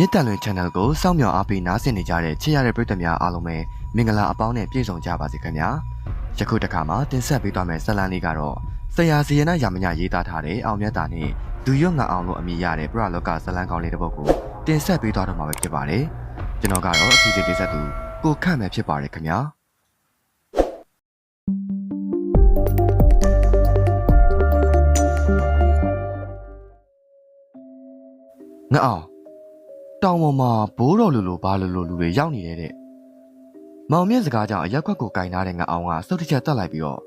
မြစ်တန်လွင် channel ကိုစောင့်မျှော်အားပေးနားဆင်နေကြတဲ့ချစ်ရတဲ့ပရိသတ်များအားလုံးပဲမင်္ဂလာအပေါင်းနဲ့ပြည့်စုံကြပါစေခင်ဗျာယခုတစ်ခါမှာတင်ဆက်ပေးသွားမယ့်ဇာတ်လမ်းလေးကတော့ဆရာစီရနာယာမညရေးသားထားတဲ့အောင်မြတ်တာနဲ့လူရွတ်ငါအောင်လို့အမည်ရတဲ့ပရလောကဇာတ်လမ်းကောင်းလေးတစ်ပုဒ်ကိုတင်ဆက်ပေးသွားတော့မှာပဲဖြစ်ပါတယ်ကျွန်တော်ကတော့အစီအစဉ်တင်ဆက်သူကိုခန့်မယ်ဖြစ်ပါတယ်ခင်ဗျာငါအောင် တောင်ပေါ်မှာဘိုးတော်လူလိုဘာလူလိုလူတွေရောက်နေတဲ့တဲ့မောင်မြင့်စကားကြောင့်အရက်ခွက်ကိုကင်ထားတဲ့ငါအောင်ကစုတ်တစ်ချက်တက်လိုက်ပြီးတော့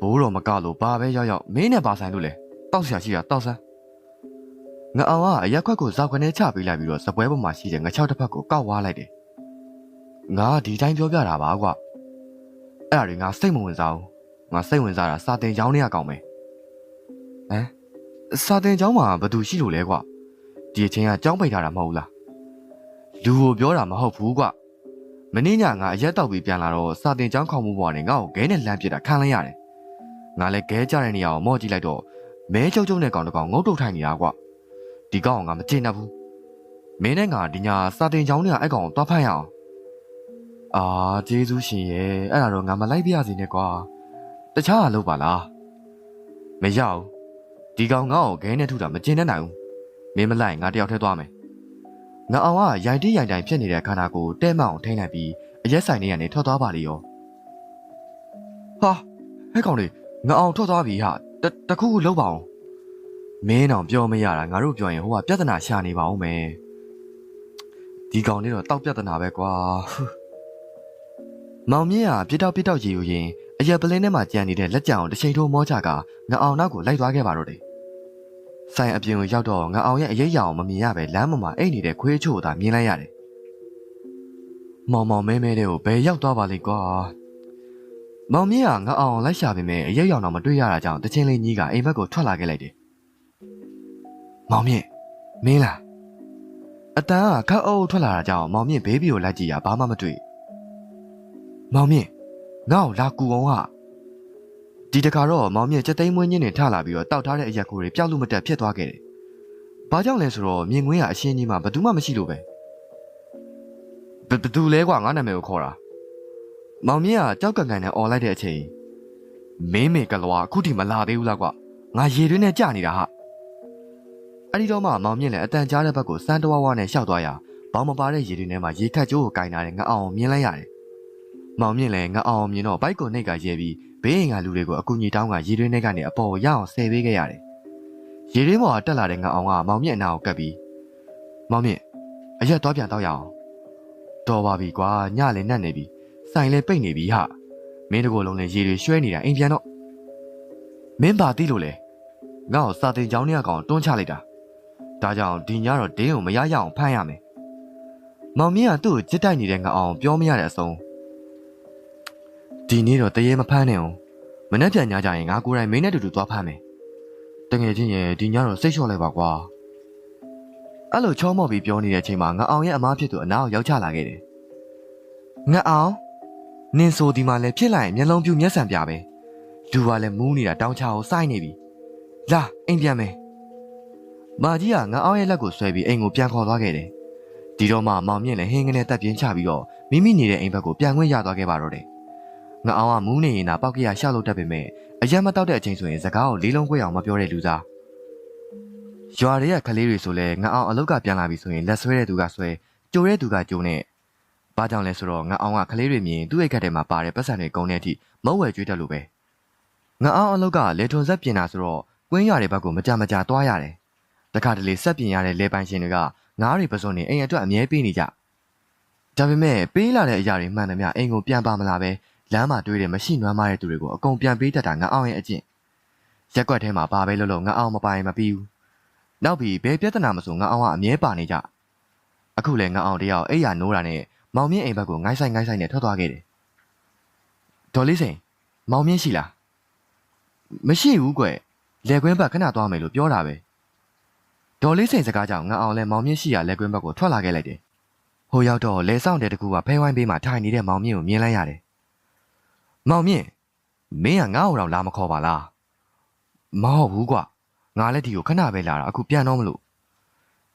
ဘိုးတော်မကလို့ဘာပဲရောက်ရောက်မင်းနဲ့ပါဆိုင်လို့လေတောက်ဆရာရှိတာတောက်စမ်းငါအောင်ကအရက်ခွက်ကိုဇောက်ခနဲ့ချပေးလိုက်ပြီးတော့စပွဲပေါ်မှာရှိတဲ့ငါချောက်တစ်ဖက်ကိုကောက်ဝါလိုက်တယ်ငါဒီတိုင်းပြောပြတာပါကွအဲ့ဒါတွေငါစိတ်မဝင်စားဘူးငါစိတ်ဝင်စားတာစာတင်ကျောင်းထဲကကောင်းမယ်ဟမ်စာတင်ကျောင်းမှာဘာသူရှိလို့လဲကွ ဒီအချင်းကကြောင်းပိတ်ထားတာမဟုတ်လားလူကိုပြောတာမဟုတ်ဘူးကွမင်းညငါအရက်တောက်ပြီးပြန်လာတော့စာတင်ကြောင်းခေါမှုပေါ်ကနေငါ့ကိုခဲနဲ့လမ်းပစ်တာခံလိုက်ရတယ်ငါလည်းခဲကြတဲ့နေရာကိုမော့ကြည့်လိုက်တော့မဲချုံချုံနဲ့ကောင်တကောင်ငုတ်တုတ်ထိုင်နေတာကွဒီကောင်ကငါမကျေနပ်ဘူးမင်းနဲ့ငါဒီညာစာတင်ကြောင်းတွေကအဲ့ကောင်ကိုတွားဖမ်းရအောင်အာကျေးဇူးရှင်ရဲ့အဲ့ဒါတော့ငါမလိုက်ပြရစီနဲ့ကွာတခြားကလုပ်ပါလားမရဘူးဒီကောင်ငါ့ကိုခဲနဲ့ထုတာမကျေနပ်နိုင်ဘူး မင်းမလိုက်ငါတယောက်ထဲသွားမယ်။ငါအောင်ကရိုင်တိရိုင်တိုင်ဖြစ်နေတဲ့ခန္ဓာကိုယ်တဲမအောင်ထိန်းလိုက်ပြီးအရက်ဆိုင်ထဲကနေထွက်သွားပါလေရော။ဟာဟဲ့ကောင်လေးငါအောင်ထွက်သွားပြီဟာတတခုခုလုပ်ပါအောင်။မင်းအောင်ပြောမရတာငါတို့ပြောရင်ဟိုကပြဿနာရှာနေပါဦးမယ်။ဒီကောင်လေးတော့တောက်ပြဿနာပဲကွာ။မောင်မြင့်ကပြစ်တောက်ပြစ်တောက်ရေယူရင်အရက်ပလင်းထဲမှာကြံနေတဲ့လက်ကြံအောင်တစ်ချိန်ထိုးမောချကငါအောင်နောက်ကိုလိုက်သွားခဲ့ပါတော့တယ် ဆိုင်အပြင်ကိုရောက်တော့ငါအောင်ရဲ့အရေးရအောင်မမြင်ရပဲလမ်းပေါ်မှာအိတ်နေတဲ့ခွေးချို့သာမြင်လိုက်ရတယ်။မောင်မောင်မဲမဲတဲ့ကိုဘယ်ရောက်သွားပါလိမ့်ကွာ။မောင်မြင့်ကငါအောင်လိုက်ရှာပေမဲ့အရေးရအောင်တော့မတွေ့ရတာကြောင့်တချင်းလေးကြီးကအိမ်ဘက်ကိုထွက်လာခဲ့လိုက်တယ်။မောင်မြင့်မင်းလားအတန်းကခက်အုပ်ထွက်လာတာကြောင့်မောင်မြင့်ဘေးဘီကိုလိုက်ကြည့်ရဘာမှမတွေ့။မောင်မြင့်ငါ့ကိုလာကူအောင်ဟာ ဒီတခါတော့မောင်မြင့်စက်သိမ်းမွေးညင်းနေထလာပြီးတော့တောက်ထားတဲ့အရက်ကိုတွေပျောက်လို့မတက်ဖြစ်သွားခဲ့တယ်။ဘာကြောင့်လဲဆိုတော့မြင်ကွင်းကအရှင်းကြီးမှဘယ်သူမှမရှိလို့ပဲ။ဘယ်ဘယ်သူလဲကွာငါနာမည်ကိုခေါ်တာ။မောင်မြင့်ကကြောက်ကန်ကန်နဲ့អော်လိုက်တဲ့အချိန်မင်းမေကလွာအခုထိမလာသေးဘူးလားကွာ။ငါရေတွင်းနဲ့ကြာနေတာဟာ။အဲ့ဒီတော့မှမောင်မြင့်လည်းအတန်ကြားတဲ့ဘက်ကိုစမ်းတဝါဝါနဲ့ရှောက်သွားရာဘောင်မပါတဲ့ရေတွင်းထဲမှာရေခတ်ကြိုးကိုကင်ထားတဲ့ငါအောင်မြင်လိုက်ရတယ်။မောင်မြင့်လည်းငါအောင်မြင်တော့ဘိုက်ကိုနှိတ်ကရဲပြီး ဘေးအိမ်ကလူတွေကိုအကူအညီတောင်းကရေတွင်းထဲကနေအပေါ်ကိုရအောင်ဆယ်ပေးခဲ့ရတယ်။ရေတွင်းပေါ်ကတက်လာတဲ့ငအောင်ကမောင်မြင့်အနာကိုကပ်ပြီးမောင်မြင့်အရက်သွားပြန်တော့ရအောင်။တော်ပါပြီကွာညလည်းနတ်နေပြီ။ဆိုင်လည်းပိတ်နေပြီဟာ။မင်းတကောလုံးလည်းရေတွေရွှဲနေတာအိမ်ပြန်တော့မင်းပါသိလို့လေငါ့ကိုစာတင်ကြောင်းထဲကောင်တွန်းချလိုက်တာ။ဒါကြောင့်ဒီညတော့ဒင်းကိုမရရအောင်ဖမ်းရမယ်။မောင်မြင့်ကသူ့ကိုကြစ်တိုက်နေတဲ့ငအောင်ပြောမရတဲ့အဆုံး ဒီနေ့တော့တရေမဖမ်းနဲ့အောင်မနေ့ပြန်ညကြရင်ငါကိုယ်တိုင်မင်းနဲ့တူတူသွားဖမ်းမယ်တကယ်ချင်းရဲ့ဒီညတော့စိတ်လျှော့လိုက်ပါကွာအဲ့လိုချောမော့ပြီးပြောနေတဲ့အချိန်မှာငါအောင်ရဲ့အမားဖြစ်သူအနာကိုရောက်ချလာခဲ့တယ်ငါအောင်နင်းဆိုဒီမှာလည်းဖြစ်လိုက်ရင်မျက်လုံးပြူမျက်စံပြပဲလူကလည်းမူးနေတာတောင်းချကိုစိုက်နေပြီလာအိမ်ပြန်မယ်မာကြီးကငါအောင်ရဲ့လက်ကိုဆွဲပြီးအိမ်ကိုပြန်ခေါ်သွားခဲ့တယ်ဒီတော့မှမောင်မြင့်လည်းဟင်းကနေတက်ပြင်းချပြီးတော့မိမိနေတဲ့အိမ်ဘက်ကိုပြန်ခွင့်ရသွားခဲ့ပါတော့တယ် ငါအောင်ကမူးနေရင်သာပောက်ကရရှောက်လို့တတ်ပေမဲ့အရက်မတောက်တဲ့အချိန်ဆိုရင်စကားကိုလေးလုံးခွဲအောင်မပြောတဲ့လူသားရွာတွေကကလေးတွေဆိုလဲငါအောင်အလုတ်ကပြန်လာပြီဆိုရင်လက်ဆွဲတဲ့သူကဆွဲကြိုတဲ့သူကကြိုနဲ့ဘာကြောင့်လဲဆိုတော့ငါအောင်ကကလေးတွေမြင်သူ့အိတ်ခတ်ထဲမှာပါတဲ့ပတ်စံတွေကုန်တဲ့အထိမုံဝဲကျွေးတတ်လို့ပဲငါအောင်အလုတ်ကလေထွန်ဆက်ပြင်တာဆိုတော့ကွင်းရွာတွေဘက်ကိုမကြမကြသွားရတယ်တခါတလေဆက်ပြင်ရတဲ့လေပိုင်ရှင်တွေကငါးတွေပစုံနေအိမ်အတွက်အမြဲပေးနေကြဒါပေမဲ့ပေးလာတဲ့အရာတွေမှန်သမျှအိမ်ကိုပြန်ပါမလာပဲ လမ်းမှာတွေ့တဲ့မရှိနွမ်းမတဲ့သူတွေကိုအကုန်ပြန်ပေးတတ်တာငါအောင်ရဲ့အကျင့်ရက်ကွက်ထဲမှာဘာပဲလုပ်လို့ငါအောင်မပိုင်မပြီးဘူးနောက်ပြီးဘယ်ပြဿနာမဆိုငါအောင်ကအမြဲပါနေကြအခုလဲငါအောင်တယောက်အိယာနိုးတာနဲ့မောင်မြင့်အိမ်ဘက်ကိုငိုင်းဆိုင်ငိုင်းဆိုင်နဲ့ထွက်သွားခဲ့တယ်ဒေါ်လေးစိန်မောင်မြင့်ရှိလားမရှိဘူးကွလက်ကွင်းဘက်ခဏသွားမယ်လို့ပြောတာပဲဒေါ်လေးစိန်စကားကြောင့်ငါအောင်လဲမောင်မြင့်ရှိရလက်ကွင်းဘက်ကိုထွက်လာခဲ့လိုက်တယ်ဟိုရောက်တော့လဲဆောင်တဲ့တကူကဖဲဝိုင်းဘေးမှာထိုင်နေတဲ့မောင်မြင့်ကိုမြင်လိုက်ရတယ် မောင်မြင့်မင်းကငါ့ကိုတော့လာမခေါ်ပါလားမဟုတ်ဘူးကွာငါလည်းဒီကိုခဏပဲလာတာအခုပြန်တော့မလို့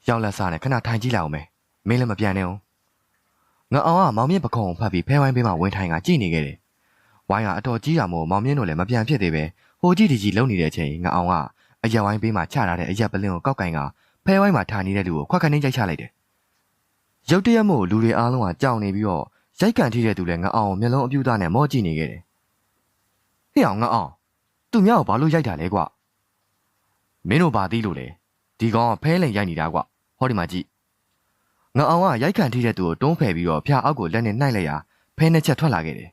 ရောက်လက်စားနဲ့ခဏထိုင်ကြည့်လိုက်အောင်မယ်မင်းလည်းမပြန်နဲ့အောင်ငါအောင်ကမောင်မြင့်ပခုံးကိုဖတ်ပြီးဖဲဝိုင်းပေးမှဝင်ထိုင်ကကြည့်နေခဲ့တယ်ဝိုင်းကအတော်ကြီးတာမို့မောင်မြင့်တို့လည်းမပြန်ဖြစ်သေးပဲဟိုကြည့်ဒီကြည့်လုံနေတဲ့အချိန်ငါအောင်ကအရက်ဝိုင်းပေးမှချထားတဲ့အရက်ပလင်းကိုကောက်ကင်ကဖဲဝိုင်းမှာထားနေတဲ့လူကိုခွက်ခနှင်းကြိုက်ချလိုက်တယ်ရုတ်တရက်မို့လူတွေအားလုံးကကြောက်နေပြီးတော့ ရိုက်ကန်ထိတဲ့သူလည်းငါအောင်မျက်လုံးအပြူသားနဲ့မော့ကြည့်နေခဲ့တယ်ဟေ့အောင်ငါအောင်သူမြောက်ဘာလို့ရိုက်တာလဲကွမင်းတို့ဘာသိလို့လဲဒီကောင်ကဖဲလိန်ရိုက်နေတာကွဟောဒီမှာကြည့်ငါအောင်ကရိုက်ကန်ထိတဲ့သူကိုတွန်းဖယ်ပြီးတော့ဖျားအောက်ကိုလက်နဲ့နှိုက်လိုက်ရာဖဲနှစ်ချက်ထွက်လာခဲ့တယ်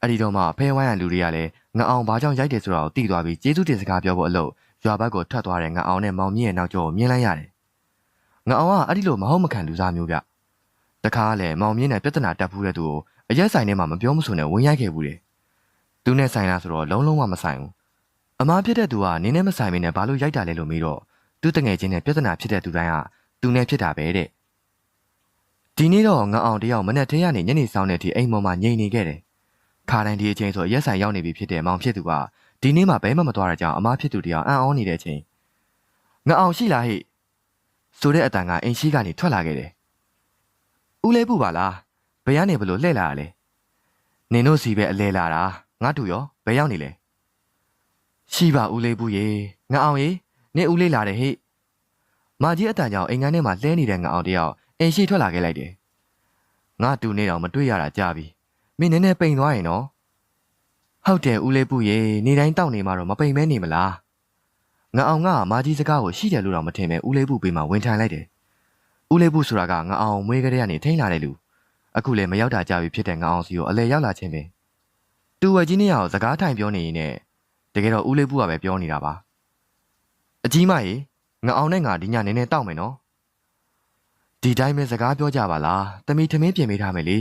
အဲ့ဒီတော့မှဖဲဝိုင်းရလူတွေကလည်းငါအောင်ဘာကြောင့်ရိုက်တယ်ဆိုတာကိုသိသွားပြီးကျေးဇူးတင်စကားပြောဖို့အလို့ရွာဘက်ကိုထွက်သွားတဲ့ငါအောင်နဲ့မောင်မြင့်ရဲ့နောက်ကျောကိုမြင်လိုက်ရတယ်ငါအောင်ကအဲ့ဒီလိုမဟုတ်မခံလူစားမျိုးဗျ တခါကလည်းမောင်မြင့်နဲ့ပြဿနာတက်ဖူးတဲ့သူကိုအရက်ဆိုင်ထဲမှာမပြောမဆိုနဲ့ဝင်ရိုက်ခဲ့ဘူးတယ်သူနဲ့ဆိုင်လားဆိုတော့လုံးလုံးဝမဆိုင်ဘူးအမားဖြစ်တဲ့သူကနင်းနဲ့မဆိုင်မင်းနဲ့ဘာလို့ရိုက်တာလဲလို့မေးတော့သူတငယ်ချင်းနဲ့ပြဿနာဖြစ်တဲ့သူတိုင်းကသူနဲ့ဖြစ်တာပဲတဲ့ဒီနေ့တော့ငါအောင်တယောက်မနဲ့ထဲကနေညနေဆောင်တဲ့အထိအိမ်ပေါ်မှာငြိမ်နေခဲ့တယ်ခါတိုင်းဒီအချိန်ဆိုရက်ဆိုင်ရောက်နေပြီဖြစ်တဲ့မောင်ဖြစ်သူကဒီနေ့မှဘဲမှမသွားတာကြောင့်အမားဖြစ်သူတယောက်အံ့ဩနေတဲ့အချိန်ငါအောင်ရှိလားဟိဆိုတဲ့အတန်ကအိမ်ရှိကနေထွက်လာခဲ့တယ် ဦးလေးပူပါလားဘယ်ကနေဘလို့လှည့်လာရလဲနင်တို့စီပဲအလဲလာတာငါတူရောဘယ်ရောက်နေလဲရှိပါဦးလေးပူရေငါအောင်ရေနင်ဦးလေးလာတယ်ဟိမာကြီးအတန်ကြောင့်အိမ်ငန်းထဲမှာလှဲနေတဲ့ငါအောင်တယောက်အိမ်ရှိထွက်လာခဲ့လိုက်တယ်ငါတူနေတော့မတွေ့ရတာကြာပြီမင်းနည်းနည်းပိန်သွားရင်နော်ဟုတ်တယ်ဦးလေးပူရေနေတိုင်းတောက်နေမှာတော့မပိန်မဲနေမလားငါအောင်ကမာကြီးစကားကိုရှိတယ်လို့တော့မထင်ပဲဦးလေးပူပေးမှဝင်ထိုင်လိုက်တယ် ဦးလေးပူဆိုတာကငါအောင်မွေးကလေးကနေထိန်းလာတဲ့လူအခုလည်းမရောက်တာကြာပြီဖြစ်တဲ့ငါအောင်စီကိုအလဲရောက်လာခြင်းပဲတူဝဲကြီးနေရအောင်စကားထိုင်ပြောနေရင်လည်းတကယ်တော့ဦးလေးပူကပဲပြောနေတာပါအကြီးမရေငါအောင်နဲ့ငါဒီညနေနေတောက်မယ်နော်ဒီတိုင်းပဲစကားပြောကြပါလားတမီထမင်းပြင်ပေးထားမယ်လေ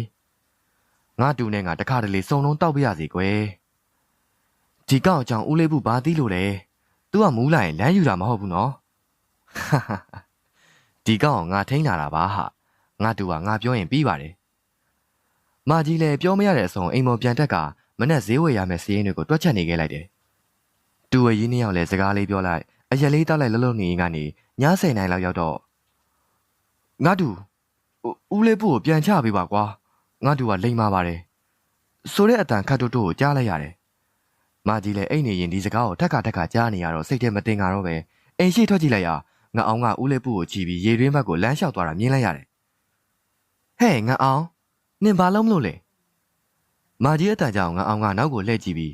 ငါတူနဲ့ငါတခါတလေစုံလုံးတောက်ပြရစီကွယ်ဒီကောက်အကြောင်းဦးလေးပူဘာသိလို့လဲ तू ကမူးလိုက်ရင်လမ်းယူတာမဟုတ်ဘူးနော် ဒီကောက်ငါထိန်းလာတာပါဟာငါတူကငါပြောရင်ပြီးပါတယ်မကြီးလည်းပြောမရတဲ့အဆုံးအိမ်မော်ပြန်တက်ကမနဲ့ဈေးဝယ်ရမယ့်စီးရင်တွေကိုတွက်ချက်နေခဲ့လိုက်တယ်တူဝရီနှစ်ယောက်လည်းစကားလေးပြောလိုက်အရက်လေးတောက်လိုက်လှုပ်လှုပ်နေရင်ကနေည10နိုင်လောက်ရောက်တော့ငါတူဦးလေးဖို့ကိုပြန်ချပေးပါကွာငါတူကလိမ်မာပါတယ်ဆိုတဲ့အတန်ခတ်တုတ်တို့ကိုကြားလိုက်ရတယ်မကြီးလည်းအိတ်နေရင်ဒီစကားကိုထက်ကထက်ကကြားနေရတော့စိတ်ထဲမတင်ကြတော့ပဲအိမ်ရှိထွက်ကြည့်လိုက်ရ ငါအောင်ကဦးလေးဖို့ကိုကြည့်ပြီးရေတွင်းဘက်ကိုလမ်းလျှောက်သွားတာမြင်လိုက်ရတယ်ဟဲ့ငါအောင်နင်ဘာလုံးမလို့လဲမကြီးအတန်ကြောင့်ငါအောင်ကနောက်ကိုလှည့်ကြည့်ပြီး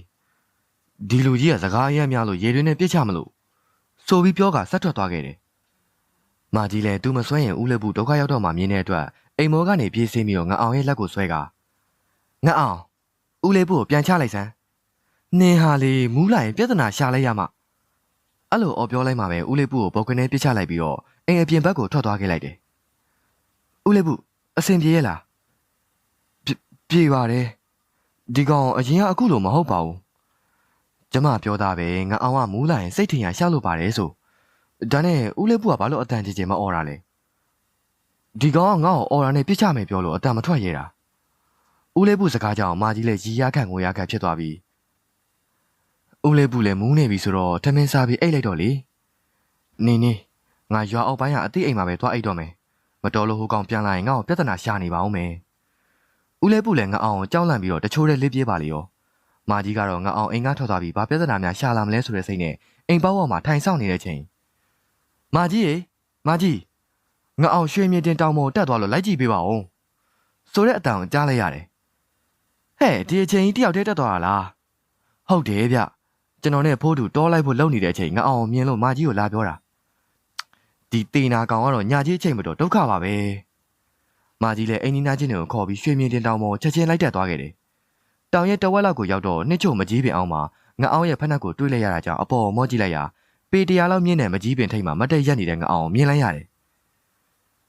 ဒီလူကြီးကစကားအရမ်းများလို့ရေတွင်းနဲ့ပြစ်ချမလို့ဆိုပြီးပြောကဆက်ထွက်သွားခဲ့တယ်။မာကြီးလည်းသူမဆွဲရင်ဦးလက်ဘူးဒုက္ခရောက်တော့မှမြင်တဲ့အတွက်အိမ်မောကနေပြေးဆင်းပြီးတော့ငါအောင်ရဲ့လက်ကိုဆွဲကငါအောင်ဦးလေးဘူးကိုပြန်ချလိုက်စမ်းနင်ဟာလေမူးလိုက်ရင်ပြဿနာရှာလိုက်ရမှာ အဲ့လိုအော်ပြောလိုက်မှပဲဦးလေးဘူးကိုဘော်ကွင်းထဲပြစ်ချလိုက်ပြီးတော့အိမ်အပြင်ဘက်ကိုထွက်သွားခဲ့လိုက်တယ်။ဦးလေးဘူးအဆင်ပြေရဲ့လားပြေပါတယ်ဒီကောင်အရင်ကအခုလိုမဟုတ်ပါဘူးကျမပြောတာပဲငါအောင်ကမူးလာရင်စိတ်ထင်ရရှောက်လို့ပါတယ်ဆိုဒါနဲ့ဦးလေးပူကဘာလို့အတန်ကြီးကြီးမအော်တာလဲဒီကောင်ကငါ့ကိုအော်တာနဲ့ပြစ်ချမယ်ပြောလို့အတန်မထွက်ရတာဦးလေးပူစကားကြောင့်မာကြီးလည်းရီရခန့်ငိုရခန့်ဖြစ်သွားပြီ ဦးလေးပူလည်းမူးနေပြီဆိုတော့ထမင်းစားပြီးအိတ်လိုက်တော့လေနေနေငါရွာအောက်ပိုင်းကအသိအိမ်မှာပဲသွားအိတ်တော့မယ်မတော်လို့ဟိုကောင်ပြန်လာရင်ငါ့ကိုပြဿနာရှာနေပါဦးမယ်ဦးလေးပူလည်းငါအောင်ကိုကြောက်လန့်ပြီးတော့တချိုးတဲ့လစ်ပြေးပါလေရောမာကြီးကတော့ငါအောင်အိမ်ကထွက်သွားပြီးဘာပြဿနာများရှာလာမလဲဆိုတဲ့စိတ်နဲ့အိမ်ပေါက်ပေါ်မှာထိုင်ဆောင်နေတဲ့ချိန်မာကြီးရေမာကြီးငါအောင်ရွှေမြေတင်တောင်ပေါ်တက်သွားလို့လိုက်ကြည့်ပေးပါဦးဆိုတဲ့အတန်ကိုကြားလိုက်ရတယ်ဟဲ့ဒီအချိန်ကြီးတယောက်တည်းတက်သွားတာလားဟုတ်တယ်ဗျ ကျွန်တော်နဲ့ဖိုးတူတောလိုက်ဖို့လုပ်နေတဲ့အချိန်ငါအောင်မြင်လို့မာကြီးကိုလာပြောတာဒီတေနာကောင်ကတော့ညာကြီးအချိန်မတော်ဒုက္ခပါပဲမာကြီးလည်းအိမ်နီးနားချင်းတွေကိုခေါ်ပြီးရွှေမြေတင်တောင်ပေါ်ချက်ချင်းလိုက်တက်သွားခဲ့တယ်တောင်ရဲ့တဝက်လောက်ကိုရောက်တော့နှစ်ချို့မကြီးပင်အောင်မှာငါအောင်ရဲ့ဖက်နှက်ကိုတွေးလိုက်ရတာကြောင့်အပေါ်မော့ကြည့်လိုက်ရပေတရာလောက်မြင့်တဲ့မကြီးပင်ထိတ်မှာမတက်ရက်နေတဲ့ငါအောင်မြင်လိုက်ရတယ်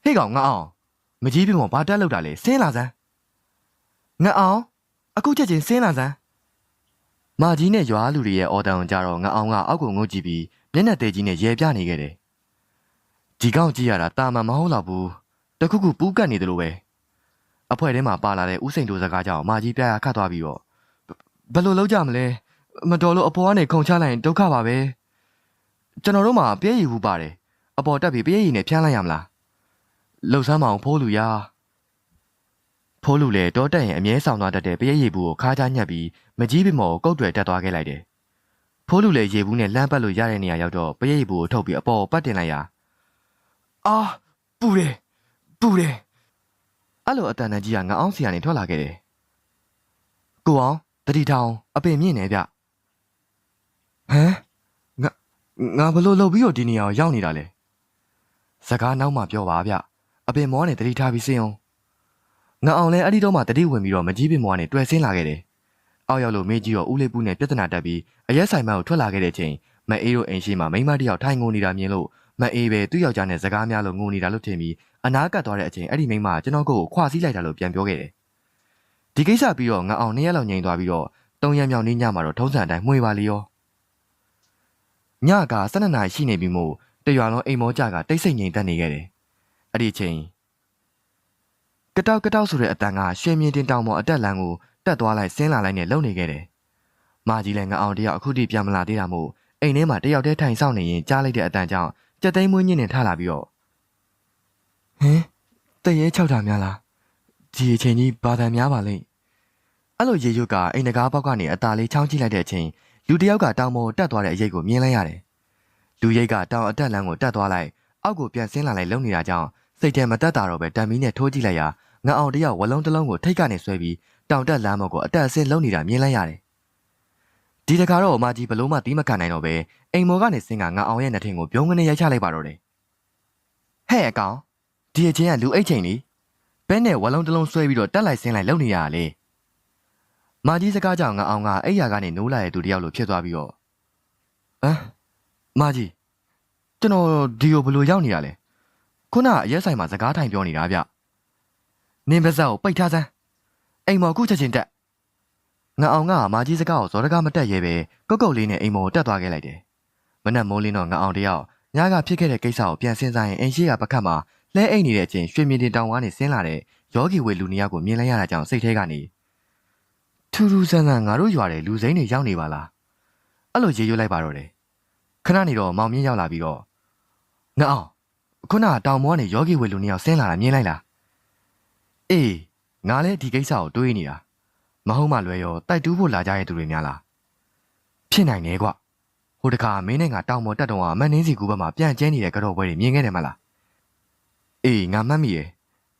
ဟေ့ကောင်ငါအောင်မကြီးပင်ပေါ်ဘာတက်လောက်တာလဲဆင်းလာစမ်းငါအောင်အခုချက်ချင်းဆင်းလာစမ်း မာကြီးနဲ့ရွာလူတွေရဲ့အော်တန်ကြတော့ငါအောင်ကအောက်ကိုငုတ်ကြည့်ပြီးမျက်နှာသေးကြီးနဲ့ရဲပြနေခဲ့တယ်ဒီကောင်ကြည့်ရတာတာမန်မဟုတ်တော့ဘူးတခုခုပူးကတ်နေတယ်လို့ပဲအဖွဲထဲမှာပါလာတဲ့ဥစိန်တို့စကားကြောင့်မာကြီးပြားရခတ်သွားပြီးတော့ဘယ်လိုလုပ်ကြမလဲမတော်လို့အပေါ်ကနေခုံချလိုက်ရင်ဒုက္ခပါပဲကျွန်တော်တို့မှာပြည့်ရည်ဘူးပါတယ်အပေါ်တက်ပြီးပရိတ်ရည်နဲ့ဖြန်းလိုက်ရမလားလှုပ်ဆမ်းမအောင်ဖိုးလူရ ဖိုးလူလည်းတောတက်ရင်အမြဲဆောင်သွားတတ်တဲ့ပရိတ်ရည်ဘူးကိုခါးချညက်ပြီးမကြီးပင်မော်ကိုကုတ်တွေတက်သွားခဲ့လိုက်တယ်ဖိုးလူလည်းရေဘူးနဲ့လမ်းပတ်လို့ရတဲ့နေရာရောက်တော့ပရိတ်ရည်ဘူးကိုထုတ်ပြီးအပေါ်ပတ်တင်လိုက်ရအာပူတယ်ပူတယ်အဲ့လိုအတန်တန်ကြီးကငါအောင်စီကနေထွက်လာခဲ့တယ်ကိုအောင်တတိထောင်အပင်မြင့်နေဗျဟမ်ငါငါဘလို့လှုပ်ပြီးတော့ဒီနေရာကိုရောက်နေတာလဲစကားနောက်မှပြောပါဗျအပင်မောနဲ့တတိထားပြီးစင်းအောင် ငါအောင်လဲအဲ့ဒီတော့မှတတိဝင်ပြီးတော့မကြီးပင်မောကနေတွေ့ဆင်းလာခဲ့တယ်အောက်ရောက်လို့မေးကြီးတော့ဦးလေးပူးနဲ့ပြဿနာတက်ပြီးအရက်ဆိုင်မကိုထွက်လာခဲ့တဲ့ချိန်မအေးတို့အိမ်ရှိမှာမိန်းမတစ်ယောက်ထိုင်ငိုနေတာမြင်လို့မအေးပဲသူ့ယောက်ျားနဲ့စကားများလို့ငိုနေတာလို့ထင်ပြီးအနာကတ်သွားတဲ့အချိန်အဲ့ဒီမိန်းမကကျွန်တော်ကိုခွာစည်းလိုက်တာလို့ပြန်ပြောခဲ့တယ်ဒီကိစ္စပြီးတော့ငါအောင်နှစ်ရက်လောက်ငြိမ်သွားပြီးတော့တုံးရံမြောင်နေညမှာတော့ထုံးစံအတိုင်းမှွေပါလေရောညက12နာရီရှိနေပြီမို့တရွာလုံးအိမ်မောကြကတိတ်ဆိတ်ငြိမ်သက်နေခဲ့တယ်အဲ့ဒီအချိန် ကတောက်ကတောက်ဆိုတဲ့အတန်ကရွှေမြင့်တင်တောင်ပေါ်အတက်လန်းကိုတက်သွားလိုက်ဆင်းလာလိုက်နဲ့လုံနေခဲ့တယ်မာကြီးလည်းငါအောင်တယောက်အခုထိပြန်မလာသေးတာမို့အိမ်ထဲမှာတယောက်တည်းထိုင်ဆောင်နေရင်ကြားလိုက်တဲ့အတန်ကြောင့်ကြက်သိမ်းမွေးညင်းနဲ့ထလာပြီးတော့ဟင်တရေ၆တာများလားဒီအချိန်ကြီးဘာသာများပါလိမ့်အဲ့လိုရေရွတ်ကအိမ်တကားပေါက်ကနေအตาလေးချောင်းကြည့်လိုက်တဲ့အချိန်လူတစ်ယောက်ကတောင်ပေါ်တက်သွားတဲ့အရိပ်ကိုမြင်လိုက်ရတယ်လူရိပ်ကတောင်အတက်လန်းကိုတက်သွားလိုက်အောက်ကိုပြန်ဆင်းလာလိုက်လုံနေတာကြောင့် စိတ်ထဲမတက်တာတော့ပဲတံမီနဲ့ထိုးကြည့်လိုက်ရာငါအောင်တယောက်ဝလုံးတစ်လုံးကိုထိတ်ကနေဆွဲပြီးတောင်တက်လမ်းမော်ကိုအတက်အဆင်းလုံနေတာမြင်လိုက်ရတယ်ဒီတခါတော့အမကြီးဘလို့မှတီးမခံနိုင်တော့ပဲအိမ်မော်ကနေဆင်းကငါအောင်ရဲ့နှထင်ကိုပြုံးကနေရိုက်ချလိုက်ပါတော့တယ်ဟဲ့အကောင်ဒီအချင်းကလူအိတ်ချိန်လीဘဲနဲ့ဝလုံးတစ်လုံးဆွဲပြီးတော့တက်လိုက်ဆင်းလိုက်လုံနေရတာလေမာကြီးစကားကြောင့်ငါအောင်ကအိယာကနေနိုးလာတဲ့သူတယောက်လိုဖြစ်သွားပြီးတော့ဟမ်မာကြီးကျွန်တော်ဒီကိုဘလို့ရောက်နေတာလဲ ခုနအရက်ဆိုင်မှာစကားထိုင်ပြောနေတာဗျနင်းပါးစပ်ကိုပိတ်ထားစမ်းအိမ်မော်ခုချက်ချင်းတက်ငါအောင်ကမာကြီးစကားကိုဇော်တကားမတက်ရဲပဲကုတ်ကုတ်လေးနဲ့အိမ်မော်ကိုတက်သွားခဲ့လိုက်တယ်မနက်မိုးလင်းတော့ငါအောင်တယောက်ညကဖြစ်ခဲ့တဲ့ကိစ္စကိုပြန်စဉ်းစားရင်အိမ်ရှိကပကတ်မှာလဲအိတ်နေတဲ့အချိန်ရွှေမြင့်တင်တောင်ဝါးနေဆင်းလာတဲ့ယောဂီဝေလူနှစ်ယောက်ကိုမြင်လိုက်ရတာကြောင့်စိတ်ထဲကနေထူးထူးဆန်းဆန်းငါတို့ရွာတဲ့လူစိမ်းတွေရောက်နေပါလားအဲ့လိုရေရွတ်လိုက်ပါတော့တယ်ခဏနေတော့မောင်မြင့်ရောက်လာပြီးတော့ငါအောင် ခုနကတောင်မောကနေယောဂီဝေလူနှစ်ယောက်ဆင်းလာတာမြင်လိုက်လားအေးငါလည်းဒီကိစ္စကိုတွေးနေတာမဟုတ်မှလွယ်ရောတိုက်တူးဖို့လာကြတဲ့သူတွေများလားဖြစ်နိုင်နေကွဟိုတခါမင်းနဲ့ငါတောင်ပေါ်တက်တော့အမန်နှင်းစီကူဘက်မှာပြန်ကျဲနေတဲ့ကတော့ပွဲတွေမြင်ခဲ့တယ်မလားအေးငါမှတ်မိရဲ့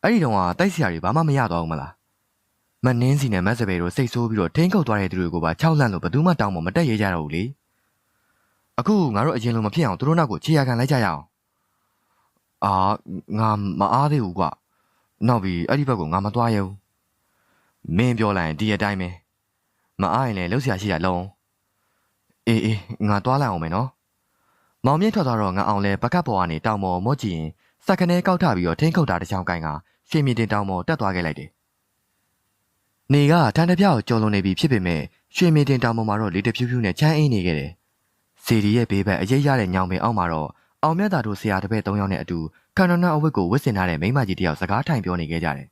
အဲ့ဒီတော့ကတိုက်စရာတွေဘာမှမရတော့ဘူးမလားမနှင်းစီနဲ့မက်စပယ်တို့စိတ်ဆိုးပြီးတော့ထိန်းကုတ်သွားတဲ့သူတွေကိုပါခြောက်လန့်လို့ဘယ်သူမှတောင်းမမတက်ရဲကြတော့ဘူးလေအခုငါတို့အရင်လိုမဖြစ်အောင်သူတို့နောက်ကိုခြေရခံလိုက်ကြရအောင် အာငါမအားသေးဘူးကွနောက်ပြီးအဲ့ဒီဘက်ကိုငါမသွားရဘူးမင်းပြောလိုက်ရင်ဒီအတိုင်းပဲမအားရင်လည်းလှုပ်ရှားရှိရလုံးအေးအေးငါသွားလိုက်အောင်မယ်နော်မောင်မြင့်ထွက်သွားတော့ငါအောင်လဲပကတ်ပေါ်ကနေတောင်ပေါ်မော့ကြည့်ရင်စက်ကနေကောက်ထပြီးတော့ထင်းခုတ်တာတစ်ချောင်းကိုင်ကရွှေမြင့်တင်တောင်ပေါ်တက်သွားခဲ့လိုက်တယ်နေကထန်တပြားကိုကြော်လွန်နေပြီဖြစ်ပေမဲ့ရွှေမြင့်တင်တောင်ပေါ်မှာတော့လေတဖြူးဖြူးနဲ့ချမ်းအိမ်နေခဲ့တယ်စီဒီရဲ့ဘေးဘက်အရေးရတဲ့ညောင်ပင်အောက်မှာတော့ အောင်မြတ်တာတို့ဆရာတပည့်၃ယောက်နဲ့အတူခန္ဓာနာအဝတ်ကိုဝတ်ဆင်ထားတဲ့မိန်းမကြီးတယောက်စကားထိုင်ပြောနေခဲ့ကြတယ်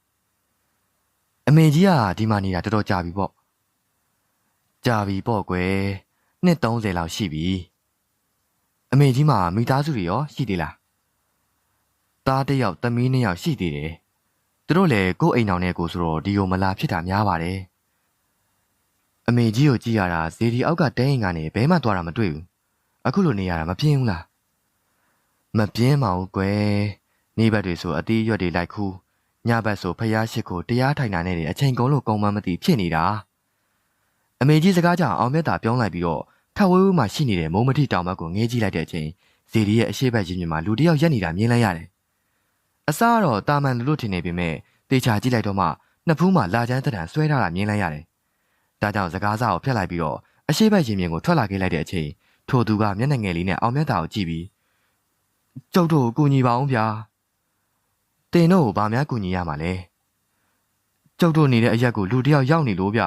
အမေကြီးကဒီမှာနေတာတော်တော်ကြာပြီပေါ့ကြာပြီပေါ့ကွယ်နှစ်30လောက်ရှိပြီအမေကြီးမှာမိသားစုတွေရောရှိသေးလားသားတစ်ယောက်သမီးနှစ်ယောက်ရှိသေးတယ်သူတို့လည်းကိုယ့်အိမ်တော်နဲ့ကိုဆိုတော့ဒီကိုမလာဖြစ်တာများပါတယ်အမေကြီးကိုကြည့်ရတာဇေဒီအောက်ကတဲအိမ်ကနေဘဲမှသွားတာမတွေ့ဘူးအခုလိုနေရတာမပြင်းဘူးလား မပြင်းပါဘူးကွယ်နေဘက်တွေဆိုအတီးရွက်တွေလိုက်ခူးညဘက်ဆိုဖျားရှိကိုတရားထိုင်တာနဲ့အချိန်ကုန်လို့ကုံမမသိဖြစ်နေတာအမေကြီးစကားကြောင့်အောင်မြတ်တာပြောင်းလိုက်ပြီးတော့ထဝဲဝဲမှာရှိနေတဲ့မုံမတိတောင်ဘက်ကိုငဲကြည့်လိုက်တဲ့အချိန်ဇေဒီရဲ့အရှိတ်ဘက်ရင်းမြင်မှာလူတစ်ယောက်ရက်နေတာမြင်လိုက်ရတယ်အစားကတော့တာမန်လူလို့ထင်နေပေမဲ့တေချာကြည့်လိုက်တော့မှနှစ်ဖူးမှာလာချမ်းတံဆွဲထားတာမြင်လိုက်ရတယ်ဒါကြောင့်စကားစားကိုဖျက်လိုက်ပြီးတော့အရှိတ်ဘက်ရင်းမြင်ကိုထွက်လာခဲ့လိုက်တဲ့အချိန်ထိုသူကမျက်နှာငယ်လေးနဲ့အောင်မြတ်တာကိုကြည့်ပြီး ကျုပ်တို့ကိုကူညီပါအောင်ဗျာတင်တို့ကိုဗာများကူညီရမှာလဲကျုပ်တို့နေတဲ့အရက်ကိုလူတယောက်ရောက်နေလို့ဗျ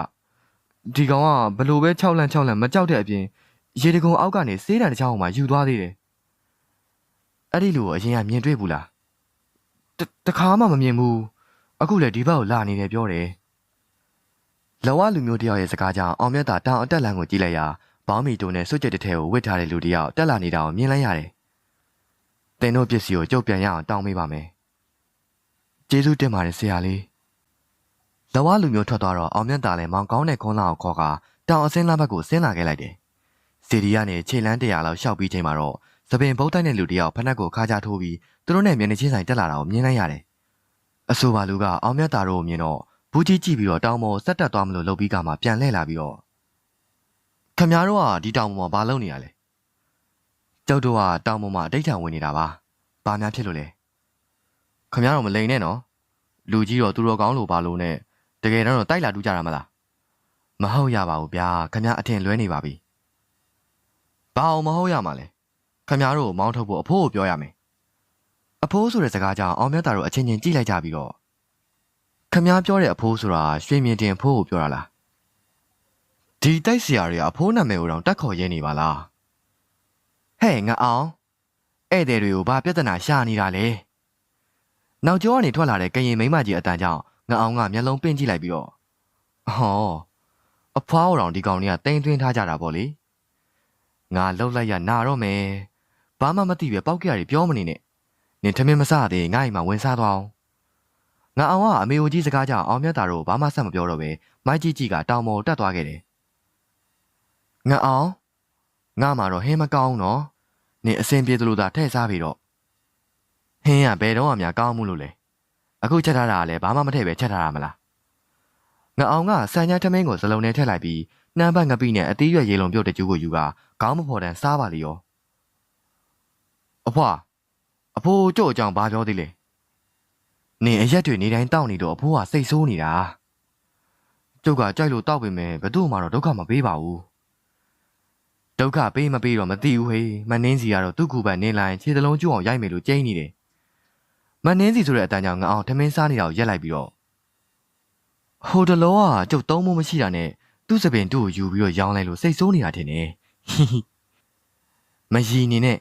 ဒီကောင်ကဘလို့ပဲ6လန့်6လန့်မကြောက်တဲ့အပြင်ရေတကုံအောက်ကနေစေးတံတစ်ချောင်းမှယူသွားသေးတယ်အဲ့ဒီလူကိုအရင်ကမြင်တွေ့ဘူးလားတခါမှမမြင်ဘူးအခုလည်းဒီဘက်ကိုလာနေတယ်ပြောတယ်လောဝလူမျိုးတယောက်ရဲ့စကားကြောင့်အောင်မြတ်တာတောင်အတက်လန်ကိုကြည့်လိုက်ရာဘောင်းမီတိုနဲ့စွတ်ကြက်တစ်ထဲကိုဝစ်ထားတဲ့လူတယောက်တက်လာနေတာကိုမြင်လိုက်ရတယ် တတင်တို့ပစ္စည်းကိုကြုတ်ပြန်ရအောင်တောင်းပေးပါမယ်ကျေးဇူးတင်ပါတယ်ဆရာလေးလဝလူမျိုးထွက်သွားတော့အောင်မြတ်တာလည်းမောင်ကောင်းတဲ့ခွန်းလာကိုခေါ်ကတောင်အစင်းလမ်းဘက်ကိုဆင်းလာခဲ့လိုက်တယ်စီဒီကနေခြေလန်းတရာလောက်ရှောက်ပြီးချိန်မှာတော့သပင်ဘုတ်တိုက်တဲ့လူတယောက်ဖက်နှက်ကိုခါကြထိုးပြီးသူတို့နဲ့မျက်နှာချင်းဆိုင်တက်လာတာကိုမြင်လိုက်ရတယ်အဆိုပါလူကအောင်မြတ်တာတို့ကိုမြင်တော့ဘူးကြီးကြည့်ပြီးတော့တောင်ပေါ်ဆက်တက်သွားမလို့လှုပ်ပြီးကမှပြန်လှည့်လာပြီးတော့ခမများတို့ကဒီတောင်ပေါ်မှာဘာလုပ်နေရလဲ ကျောက်တို့ကတောင်ပေါ်မှာအတိတ်ထံဝင်နေတာပါဘာများဖြစ်လို့လဲခမများတို့မလိန်နဲ့နော်လူကြီးတော့သူတော်ကောင်းလို့ပါလို့နဲ့တကယ်တော့တိုက်လာတူးကြတာမလားမဟုတ်ရပါဘူးဗျာခမများအထင်လွဲနေပါပြီဘာအောင်မဟုတ်ရမှာလဲခမများတို့ကိုမောင်းထုတ်ဖို့အဖိုးကိုပြောရမယ်အဖိုးဆိုတဲ့စကားကြောင့်အောင်မြတ်တာတို့အချင်းချင်းကြည့်လိုက်ကြပြီးတော့ခမများပြောတဲ့အဖိုးဆိုတာရွှေမြင့်တင်ဖိုးကိုပြောတာလားဒီတိုက်စရာတွေကအဖိုးနာမည်ကိုတော့တက်ခေါ်ရဲနေပါလား ဟဲ့ငါအောင်ဧည့်သည်တွေကိုဘာပြဿနာရှာနေတာလဲနောက်ကျောကနေထွက်လာတဲ့ကရင်မိန်းမကြီးအတန်ကြောင့်ငါအောင်ကမျက်လုံးပင့်ကြည့်လိုက်ပြီးတော့ဟောအဖွားတော်ဒီကောင်တွေကတိမ်သွင်းထားကြတာပေါ့လေငါလှုပ်လိုက်ရနာတော့မယ်ဘာမှမသိပဲပောက်ကြရီပြောမနေနဲ့နင်ထမင်းမစသေးငါ့အိမ်မှာဝင်စားသွားအောင်ငါအောင်ကအမေအိုကြီးစကားကြောင့်အောင်မြတ်တာတို့ဘာမှဆက်မပြောတော့ပဲမိုက်ကြီးကြီးကတောင်ပေါ်တက်သွားခဲ့တယ်ငါအောင်ငါမှတော့ဟင်းမကောင်းနော် နင်အစင်ပြေသလိုသာထည့်စားပြီးတော့ဟင်းကဘယ်တော့မှများကောင်းမှုလို့လဲအခုချက်ထားတာကလည်းဘာမှမထည့်ပဲချက်ထားတာမလားငါအောင်ကဆန်ညာထမင်းကိုစလုံးနဲ့ထည့်လိုက်ပြီးနှမ်းပတ်ငပိနဲ့အသေးရွက်ရေလုံးပြုတ်တဲ့ကျူးကိုယူကခေါင်းမဖော်တန်စားပါလေရောအဖွာအဖိုးကျို့အကြောင်းဘာပြောသေးလဲနင်အရက်တွေနေတိုင်းတောက်နေတော့အဖိုးကစိတ်ဆိုးနေတာကျုပ်ကကြိုက်လို့တောက်ပေမဲ့ဘသူ့မှတော့ဒုက္ခမပေးပါဘူး ဒုက္ခပေးမပေးတော့မသိဘူးဟေးမနှင်းစီကတော့သူ့ကူပန်နေလိုက်ခြေသလုံးကျိုးအောင်ရိုက်မယ်လို့ကြိမ်းနေတယ်မနှင်းစီဆိုတဲ့အတန်းကြောင့်ငါအောင်ထမင်းစားနေတာကိုရက်လိုက်ပြီးတော့ဟိုတလောကကျုပ်သုံးမမရှိတာနဲ့သူ့စပင်တို့ကိုယူပြီးတော့ရောင်းလိုက်လို့စိတ်ဆိုးနေတာထင်တယ်မယီနေနဲ့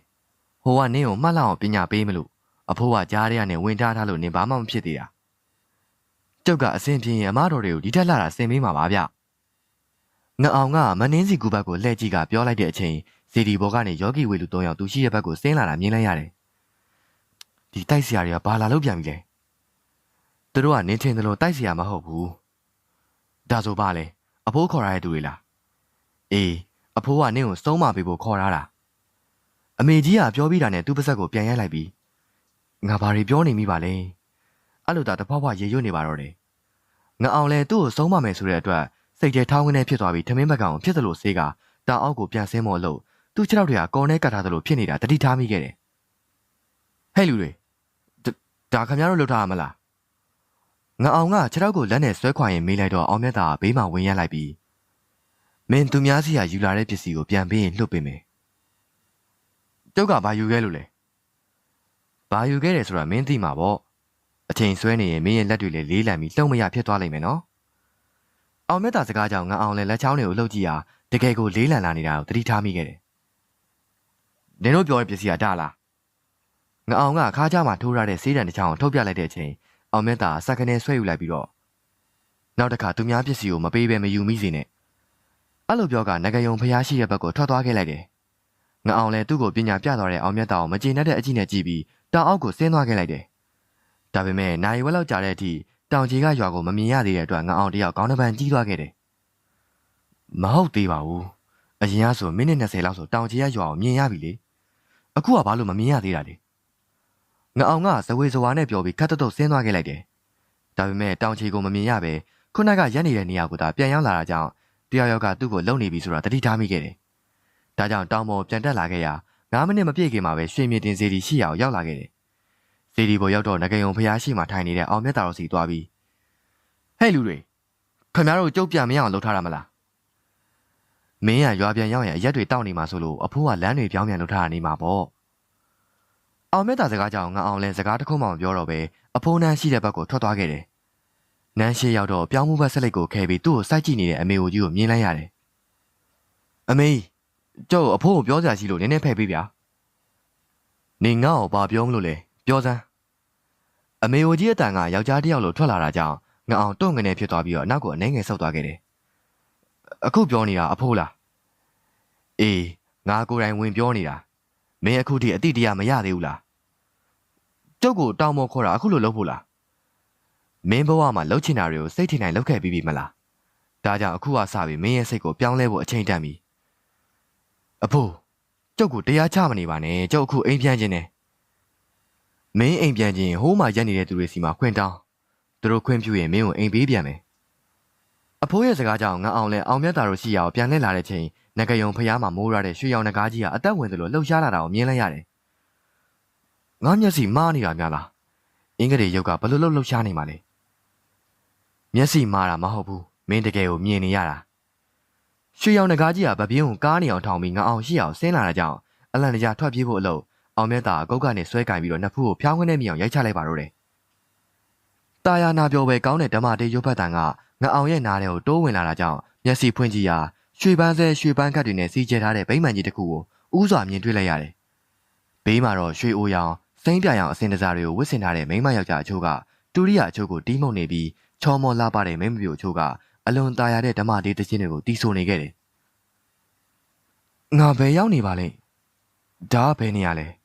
ဟိုကနင်းကိုမှတ်လောက်အောင်ပညာပေးမလို့အဖိုးကကြားရရနဲ့ဝင်ထားထားလို့နင်ဘာမှမဖြစ်သေးတာကျုပ်ကအစင်ပြင်းရင်အမတော်တွေကိုဒီထက်လာတာစင်ပေးမှာပါဗျ ငအောင်ကမနှင်းစီကူဘက်ကိုလှည့်ကြည့်ကပြောလိုက်တဲ့အချိန်စီဒီဘောကနေယောဂီဝေလူ၃ယောက်သူရှိရဲ့ဘက်ကိုဆင်းလာတာမြင်လိုက်ရတယ်ဒီတိုက်စရာတွေကဘာလာလို့ပြန်ပြီလဲသူတို့ကနင်းထင်တယ်လို့တိုက်စရာမဟုတ်ဘူးဒါဆိုပါလေအဖိုးခေါ်ရတဲ့သူတွေလားအေးအဖိုးကနင်းကိုစုံးမပေးဖို့ခေါ်ရတာအမေကြီးကပြောပြီးတာနဲ့သူ့ပါဇက်ကိုပြန်ရိုက်လိုက်ပြီးငါဘာတွေပြောနေမိပါလဲအဲ့လိုသာတဖွားဖွားရေရွတ်နေပါတော့တယ်ငါအောင်လဲသူ့ကိုစုံးမမယ်ဆိုတဲ့အတွက် စိတ်ထဲထောင်းကနေဖြစ်သွားပြီးထမင်းဘက်ကောင်ဖြစ်သလိုဆေးကတောင်အောက်ကိုပြန်ဆင်းမော်လို့သူ့ခြေထောက်တွေကကော်နဲ့ကတ်ထားသလိုဖြစ်နေတာတတိထားမိခဲ့တယ်ဟဲ့လူတွေဒါခင်ဗျားတို့လှုပ်ထားရမလားငါအောင်ကခြေထောက်ကိုလက်နဲ့ဆွဲခွာရင်မေးလိုက်တော့အောင်မြတ်တာဘေးမှာဝင်ရလိုက်ပြီးမင်းသူများစီကယူလာတဲ့ပစ္စည်းကိုပြန်ပေးရင်လွတ်ပေးမယ်ကျုပ်ကဘာယူခဲ့လို့လဲဘာယူခဲ့တယ်ဆိုတာမင်းသိမှာပေါ့အချိန်ဆွဲနေရင်မင်းရဲ့လက်တွေလည်းလေးလံပြီးလှုံမရဖြစ်သွားလိမ့်မယ်နော် အောင်မြတ်တာစကားကြောင့်ငါအောင်လည်းလက်ချောင်းတွေကိုလှုပ်ကြည့်ရာတကယ်ကိုလေးလံလာနေတာကိုသတိထားမိခဲ့တယ်နင်တို့ပြောတဲ့ပစ္စည်းကဒါလားငါအောင်ကခါးကြမှာထိုးရတဲ့ဆေးတံတစ်ချောင်းကိုထုတ်ပြလိုက်တဲ့အချိန်အောင်မြတ်တာစက္ကနဲ့ဆွဲယူလိုက်ပြီးတော့နောက်တစ်ခါသူများပစ္စည်းကိုမပေးဘဲမယူမိစေနဲ့အဲ့လိုပြောကငကယုံဖျားရှိတဲ့ဘက်ကိုထွက်သွားခဲ့လိုက်တယ်ငါအောင်လည်းသူ့ကိုပညာပြသွားတဲ့အောင်မြတ်တာကိုမကျေနပ်တဲ့အကြည့်နဲ့ကြည့်ပြီးတောင်အောက်ကိုဆင်းသွားခဲ့လိုက်တယ်ဒါပေမဲ့နိုင်ဝက်လောက်ကြာတဲ့အထိ တောင်ကြီးကရွာကိုမမြင်ရသေးတဲ့အတွက်ငါအောင်တယောက်ကောင်းတစ်ပန်ကြီးသွားခဲ့တယ်မဟုတ်သေးပါဘူးအရင်ကဆိုမိနစ်20လောက်ဆိုတောင်ကြီးကရွာကိုမြင်ရပြီလေအခုကဘာလို့မမြင်ရသေးတာလဲငါအောင်ကဇဝေဇဝါနဲ့ပြောပြီးခတ်တုတ်ဆင်းသွားခဲ့လိုက်တယ်။ဒါပေမဲ့တောင်ချီကိုမမြင်ရပဲခုနကရက်နေတဲ့နေရာကိုသာပြန်ရောက်လာတာကြောင့်တယောက်ယောက်ကသူ့ကိုလုံနေပြီဆိုတာတတိထားမိခဲ့တယ်။ဒါကြောင့်တောင်ပေါ်ပြန်တက်လာခဲ့ရာ9မိနစ်မပြည့်ခင်မှာပဲရွှေမြေတင်စီဒီရှိရာကိုရောက်လာခဲ့တယ်။ စီဒီပေါ်ရောက်တော့ငကယုံဖျားရှိမှထိုင်နေတဲ့အောင်မြတ်တာတော်စီသွားပြီးဟဲ့လူတွေခင်ဗျားတို့ကြုတ်ပြန်မရအောင်လုပ်ထားတာမလား။မင်းကရွာပြန်ရောက်ရင်အရက်တွေတောက်နေမှာဆိုလို့အဖိုးကလမ်းတွေပြောင်းပြန်လုပ်ထားတာနေမှာပေါ့။အောင်မေတ္တာစကားကြောင့်ငါအောင်လဲစကားတစ်ခုမှမပြောတော့ပဲအဖိုးနန်းရှိတဲ့ဘက်ကိုထွက်သွားခဲ့တယ်။နန်းရှိရောက်တော့ပြောင်းမှုဘက်ဆက်လက်ကိုခဲပြီးသူ့ကိုစိုက်ကြည့်နေတဲ့အမေကိုကြီးကိုမြင်လိုက်ရတယ်။အမေကျုပ်အဖိုးကိုပြောစရာရှိလို့နည်းနည်းဖဲ့ပေးဗျာ။နေငါ့ကိုဘာပြောမလို့လဲ ပြောစမ်း။အမေကိုကြီးအတန်ကယောက်ျားတစ်ယောက်လိုထွက်လာတာကြောင့်ငါအောင်တုံ့ငနေဖြစ်သွားပြီးတော့နောက်ကိုအနေငယ်ဆောက်သွားခဲ့တယ်။အခုပြောနေတာအဖိုးလား။အေးငါကိုယ်တိုင်ဝင်ပြောနေတာ။မင်းအခုထိအတိတရားမရသေးဘူးလားကျုပ်ကိုတောင်းမခေါ်တာအခုလိုလုပ်ဖို့လားမင်းဘဝမှာလှုပ်ချင်တာတွေကိုစိတ်ထင်နိုင်လုပ်ခဲ့ပြီးပြီမလားဒါကြောင့်အခုကစပြီးမင်းရဲ့စိတ်ကိုပြောင်းလဲဖို့အချိန်တန်ပြီအဖိုးကျုပ်ကိုတရားချမနေပါနဲ့ကျုပ်အခုအိမ်ပြန်ခြင်းနဲ့ မင်းအိမ်ပြန်ခြင်းဟိုးမှရက်နေတဲ့သူတွေစီမှာခွင့်တောင်းသူတို့ခွင့်ပြုရင်မင်းကိုအိမ်ပေးပြန်မယ်အဖိုးရဲ့စကားကြောင့်ငါအောင်လဲအောင်မြတ်တာတို့ရှိရအောင်ပြန်လှည့်လာတဲ့ချိန်ငကယုံဖျားမှာမိုးရတဲ့ရွှေရောင်ငကားကြီးကအသက်ဝင်သလိုလှုပ်ရှားလာတာကိုမြင်လိုက်ရတယ်ငါမျက်စိမားနေတာများလားအင်္ဂလိပ်ရုပ်ကဘယ်လိုလုပ်လှုပ်ရှားနေမှာလဲမျက်စိမားတာမဟုတ်ဘူးမင်းတကယ်ကိုမြင်နေရတာရွှေရောင်ငကားကြီးကဗပြင်းကိုကားနေအောင်ထောင်ပြီးငါအောင်ရှိအောင်ဆင်းလာတာကြောင့်အလန်တကြားထွက်ပြေးဖို့အလို့ အောင်မြတ်တာအကုတ်ကနေဆွဲကင်ပြီးတော့နှစ်ဖူးကိုဖျောင်းခွင်းနဲ့မြောင်ရိုက်ချလိုက်ပါတော့တယ်။ตาယာနာပြောပဲကောင်းတဲ့ဓမ္မတေးရုပ်ဖတ်တန်ကငါအောင်ရဲ့နားထဲကိုတိုးဝင်လာတာကြောင့်မျက်စိဖွင့်ကြည့်ရာရွှေပန်းဆဲရွှေပန်းကတ်တွေနဲ့စီးကျဲထားတဲ့ဗိမ္မာန်ကြီးတစ်ခုကိုဥစွာမြင်တွေ့လိုက်ရတယ်။ဘေးမှာတော့ရွှေအိုရောင်စိမ့်ပြရောင်အစင်တစားတွေကိုဝတ်ဆင်ထားတဲ့မိန်းမယောက်ျားအချို့ကတူရိယာအချို့ကိုတီးမှုန်နေပြီးချောမောလာပါတဲ့မိန်းမပြိုအချို့ကအလွန်ตาရတဲ့ဓမ္မတေးသချင်းတွေကိုတီးဆိုနေခဲ့တယ်။ငါဘယ်ရောက်နေပါလဲ။ဒါကဘယ်နေရလဲ။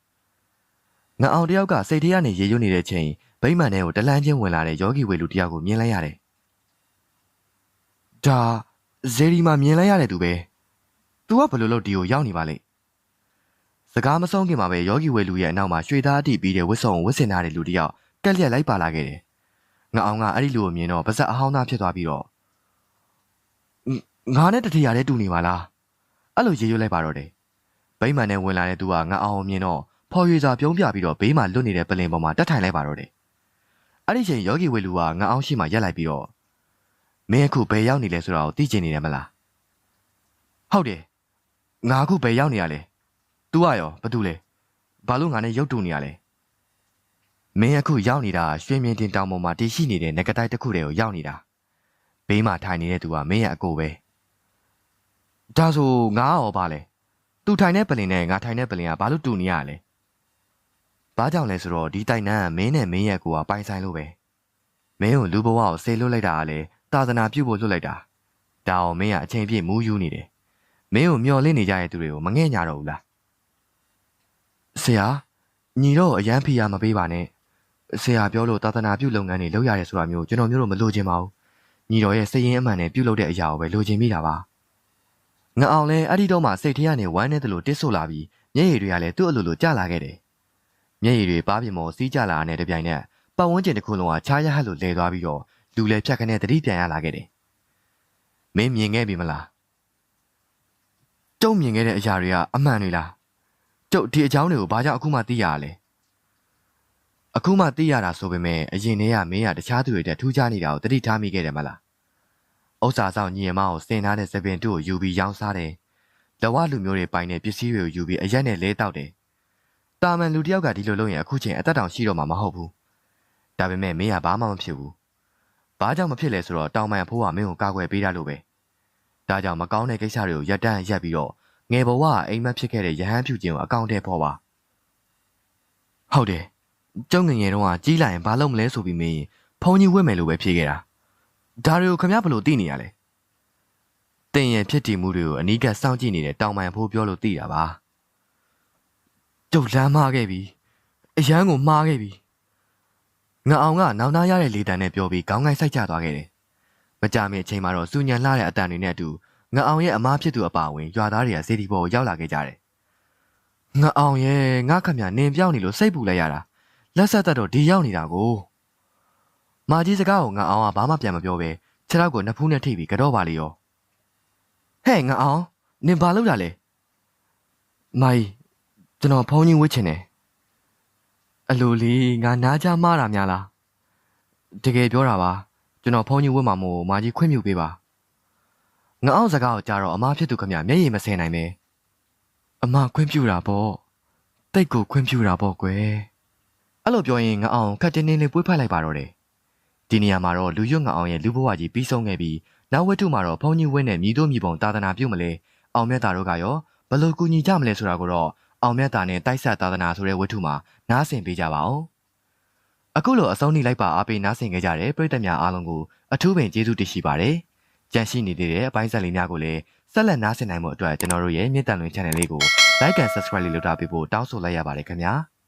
ငါအောင်တယောက်ကစိတ်ထဲကနေရေရွနေတဲ့ချိန်ဗိမ္မာန်ထဲကိုတလန်းချင်းဝင်လာတဲ့ယောဂီဝေလူတယောက်ကိုမြင်လိုက်ရတယ်။ဒါဇေဒီမှာမြင်လိုက်ရတဲ့သူပဲ။ तू ကဘယ်လိုလုပ်ဒီကိုရောက်နေပါလဲ။စကားမဆုံးခင်မှာပဲယောဂီဝေလူရဲ့အနောက်မှာရွှေသားအတိပြီးတဲ့ဝတ်စုံဝတ်ဆင်ထားတဲ့လူတယောက်ကက်လျက်လိုက်ပါလာခဲ့တယ်။ငါအောင်ကအဲ့ဒီလူကိုမြင်တော့ပါဇက်အဟောင်းသားဖြစ်သွားပြီးတော့ငါနဲ့တတိယတဲ့တူနေပါလား။အဲ့လိုရေရွလိုက်ပါတော့တယ်။ဗိမ္မာန်နဲ့ဝင်လာတဲ့သူကငါအောင်မြင်တော့ ဖော်ရွေစာပြုံးပြပြီးတော့ဘေးမှာလွတ်နေတဲ့ပလင်ပေါ်မှာတက်ထိုင်လိုက်ပါတော့တယ်။အဲ့ဒီချိန်ယောဂီဝေလူကငါအောင်ရှိမှရက်လိုက်ပြီးတော့မင်းအခုဘယ်ရောက်နေလဲဆိုတာကိုသိချင်နေတယ်မလား။ဟုတ်တယ်။ငါအခုဘယ်ရောက်နေရလဲ။ तू ကရောဘာတူလဲ။ဘာလို့ငါနဲ့ရုပ်တူနေရလဲ။မင်းအခုရောက်နေတာရွှေမြင့်တင်တောင်ပေါ်မှာတည်ရှိနေတဲ့ငကတိုက်တစ်ခုတည်းကိုရောက်နေတာ။ဘေးမှာထိုင်နေတဲ့သူကမင်းရဲ့အကိုပဲ။ဒါဆိုငါရောပါလဲ။ तू ထိုင်တဲ့ပလင်နဲ့ငါထိုင်တဲ့ပလင်ကဘာလို့တူနေရလဲ။ ဘာကြောင့်လဲဆိုတော့ဒီတိုက်နန်းကမင်းနဲ့မင်းရဲ့ကိုကပိုင်ဆိုင်လို့ပဲ။မင်းကိုလူဘဝကိုဆေလွတ်လိုက်တာကလည်းသာသနာပြုဖို့လွတ်လိုက်တာ။ဒါအောင်မင်းကအချိန်ပြည့်မူးယူနေတယ်။မင်းကိုမျော်လင့်နေကြတဲ့သူတွေကိုမငဲ့ညာတော့ဘူးလား။ဆရာညီတော့အရန်ဖီယာမပေးပါနဲ့။ဆရာပြောလို့သာသနာပြုလုပ်ငန်းတွေလုပ်ရတယ်ဆိုတာမျိုးကျွန်တော်မျိုးတော့မလိုချင်ပါဘူး။ညီတော်ရဲ့စိတ်ရင်းအမှန်နဲ့ပြုလုပ်တဲ့အရာကိုပဲလိုချင်မိတာပါ။ငါအောင်လဲအဲ့ဒီတော့မှစိတ်ထဲကနေဝမ်းနေတယ်လို့တစ်ဆို့လာပြီးမျက်ရည်တွေကလည်းသူ့အလိုလိုကျလာခဲ့တယ်။ မျက်ရည်တွေပါးပြင်မော်စီးကျလာတဲ့တပြိုင်နက်ပတ်ဝန်းကျင်တစ်ခုလုံးကခြားရဟတ်လို့လဲသွားပြီးတော့လူလည်းဖြတ်ခနဲ့တတိပြန်ရလာခဲ့တယ်။မင်းမြင်ခဲ့ပြီမလား။ကျုံမြင်ခဲ့တဲ့အရာတွေကအမှန်တွေလား။ကျုပ်ဒီအကြောင်းတွေကိုဘာကြောင့်အခုမှသိရရလဲ။အခုမှသိရတာဆိုပေမဲ့အရင်တည်းကမင်းကတခြားသူတွေတက်ထူးခြားနေတာကိုတတိထားမိခဲ့တယ်မလား။ဥစ္စာဆောင်ညီမကိုစင်ထားတဲ့သပင်တို့ကိုယူပြီးရောင်းစားတယ်။လဝလူမျိုးတွေပိုင်တဲ့ပစ္စည်းတွေကိုယူပြီးအရက်နဲ့လဲတောက်တယ်။ တာမန်လူတစ်ယောက်ကဒီလိုလုပ်ရင်အခုချိန်အသက်တောင်ရှိတော့မှာမဟုတ်ဘူး။ဒါပေမဲ့မင်းကဘာမှမဖြစ်ဘူး။ဘာကြောင့်မဖြစ်လဲဆိုတော့တောင်ပန်ဖိုးကမင်းကိုကာကွယ်ပေးတာလို့ပဲ။ဒါကြောင့်မကောင်းတဲ့ကိစ္စတွေကိုရပ်တန့်ရပ်ပြီးတော့ငယ်ဘဝကအိမ်မက်ဖြစ်ခဲ့တဲ့ရဟန်းဖြူခြင်းကိုအကောင့်ထဲပေါ်ပါ။ဟုတ်တယ်။ကျုံငငယ်တုန်းကကြီးလာရင်ဘာလုပ်မလဲဆိုပြီးမင်းဖုန်းကြီးဝတ်မယ်လို့ပဲဖြေခဲ့တာ။ဒါတွေကိုခမရဘလို့သိနေရလဲ။တင်ရဲ့ဖြစ်တည်မှုတွေကိုအနီးကပ်စောင့်ကြည့်နေတဲ့တောင်ပန်ဖိုးပြောလို့သိတာပါ။ ကျုပ်လမ်းမားခဲ့ပြီ။အရန်ကိုမှားခဲ့ပြီ။ငါအောင်ကနောင်နာရတဲ့လေတံနဲ့ပြောပြီးခေါင်းကိုက်ဆိုင်ကျသွားခဲ့တယ်။မကြမီအချိန်မှာတော့စူညံလှတဲ့အတန်တွေနဲ့အတူငါအောင်ရဲ့အမားဖြစ်သူအပါဝင်ရွာသားတွေကစေတီပေါ်ကိုရောက်လာခဲ့ကြတယ်။ငါအောင်ရဲ့ငါခမနင်ပြောင်းနေလို့စိတ်ပူလိုက်ရတာ။လက်ဆက်သက်တော့ဒီရောက်နေတာကို။မာကြီးစကားကိုငါအောင်ကဘာမှပြန်မပြောပဲခြေထောက်ကိုနှစ်ဖူးနဲ့ထိပ်ပြီးကြော့ပါလေရော။ဟဲ့ငါအောင်နင်ဘာလုပ်တာလဲ။မိုင် ကျွန်တော်ဖုန်းကြီးဝှစ်ချင်တယ်။အလိုလေးငါနားကြမှားတာများလား။တကယ်ပြောတာပါကျွန်တော်ဖုန်းကြီးဝှစ်မှာမို့မာကြီးခွင့်ပြုပေးပါ။ငါအောင်စကားကိုကြားတော့အမားဖြစ်သူခမမျက်ရည်မစင်နိုင်ပဲ။အမခွင့်ပြုတာပေါ့။တိတ်ကိုခွင့်ပြုတာပေါ့ကွယ်။အဲ့လိုပြောရင်ငါအောင်ခက်တင်းတင်းလေးပွေးဖိုက်လိုက်ပါတော့တယ်။ဒီနေရာမှာတော့လူရွတ်ငါအောင်ရဲ့လူဘဝကြီးပြီးဆုံးခဲ့ပြီးနောက်ဝတ္ထုမှာတော့ဖုန်းကြီးဝင်းနဲ့မြည်တို့မြည်ပုံသာသနာပြုမလဲ။အောင်မြတ်တာတို့ကရောဘလို့ကူညီကြမလဲဆိုတာကိုတော့ အောင်မြတ်တာနဲ့တိုက်ဆက်သာသနာဆိုတဲ့ဝတ္ထုမှာနားဆင်ပေးကြပါဦး။အခုလိုအဆုံးထိလိုက်ပါအားပေးနားဆင်ခဲ့ကြတဲ့ပရိသတ်များအားလုံးကိုအထူးပင်ကျေးဇူးတင်ရှိပါတယ်။ကြန့်ရှိနေသေးတဲ့အပိုင်းဆက်လေးများကိုလည်းဆက်လက်နားဆင်နိုင်မှုအတွက်ကျွန်တော်တို့ရဲ့မြင့်တန်လွင် channel လေးကို like and subscribe လေးလုပ်ထားပေးဖို့တောင်းဆိုလိုက်ရပါတယ်ခင်ဗျာ။